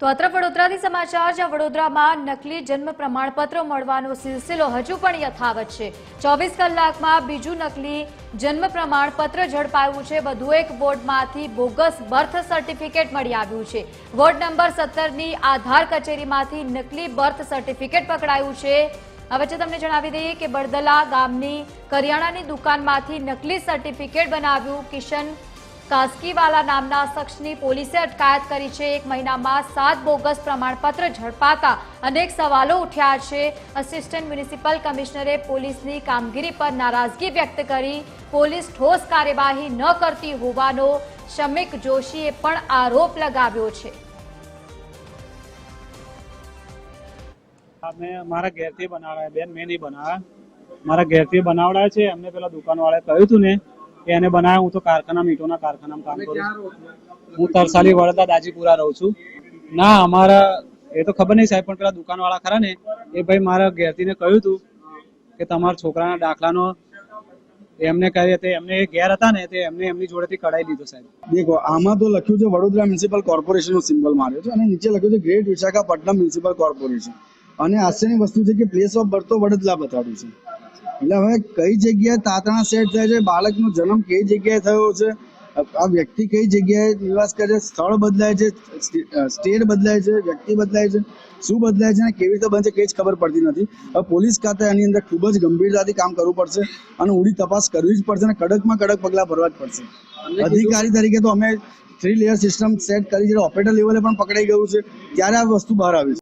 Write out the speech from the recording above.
તો અત્ર વડોદરાથી સમાચાર, જ્યાં વડોદરામાં નકલી જન્મ પ્રમાણપત્રો મળવાનો સિલસિલો હજુ પણ યથાવત છે. ચોવીસ કલાકમાં બીજું નકલી જન્મ પ્રમાણપત્ર ઝડપાયું છે. વધુ એક વોર્ડમાંથી બોગસ બર્થ સર્ટિફિકેટ મળી આવ્યું છે. વોર્ડ નંબર સત્તરની આધાર કચેરીમાંથી નકલી બર્થ સર્ટિફિકેટ પકડાયું છે. હવે છે તમને જણાવી દઈએ કે બરદલા ગામની કરિયાણાની દુકાનમાંથી નકલી સર્ટિફિકેટ બનાવ્યું કિશન કાસ્કીવાલા નામના શખ્સની પોલીસે અટકાયત કરી છે. એક મહિનામાં સાત બોગસ પ્રમાણપત્ર ઝડપાતા અનેક સવાલો ઉઠ્યા છે. અસિસ્ટન્ટ મ્યુનિસિપલ કમિશનરે પોલીસની કામગીરી પર નારાજગી વ્યક્ત કરી. પોલીસ ઠોસ કાર્યવાહી ન કરતી હોવાનો શમિક જોશીએ પણ આરોપ લગાવ્યો છે. મારા ઘેરથી બનાવડાય છે. એમને પેલા દુકાનવાળાએ કહ્યું હતું ને એને બનાવ્યા, હું તો કારખાના મીઠોના કારખાનામાં કામ કરું છું. હું તરસાલી વડોદરા દાજીપુરા રહું છું. ના, અમારા, એ તો ખબર નહીં સાહેબ, પણ પેલા દુકાનવાળા ખરા ને, એ ભાઈ મારા ઘેરથીને કહ્યું હતું કે તમારા છોકરાના દાખલાનો એમને કહે તે એમને ઘેર હતા ને, તે એમને એમની જોડેથી કઢાઈ લીધો સાહેબ. દેખો, આમાં તો લખ્યું છે વડોદરા મ્યુનિસિપલ કોર્પોરેશનનો સિમ્બલ માર્યો છે અને નીચે લખ્યું છે ગ્રેટ વિશાખાપટ્ટનમ મ્યુનિસિપલ કોર્પોરેશન. અને આશ્ચર્યની વસ્તુ છે કે પ્લેસ ઓફ બર્થ તો વડોદરા બતાવ્યું છે. એટલે હવે કઈ જગ્યાએ તાતણા સેટ થાય છે બાળકનો જન્મ કઈ જગ્યાએ થયો છે આ વ્યક્તિ કઈ જગ્યાએ નિવાસ કરે છે સ્થળ બદલાય છે સ્ટેટ બદલાય છે વ્યક્તિ બદલાય છે શું બદલાય છે અને કેવી રીતે બનશે કઈ જ ખબર પડતી નથી. હવે પોલીસ ખાતે એની અંદર ખૂબ જ ગંભીરતાથી કામ કરવું પડશે અને ઊંડી તપાસ કરવી જ પડશે અને કડકમાં કડક પગલાં ભરવા જ પડશે. અધિકારી તરીકે તો અમે થ્રી લેયર સિસ્ટમ સેટ કરી છે ઓપરેટર લેવલે પણ પકડાઈ ગયું છે ત્યારે આ વસ્તુ બહાર આવી છે.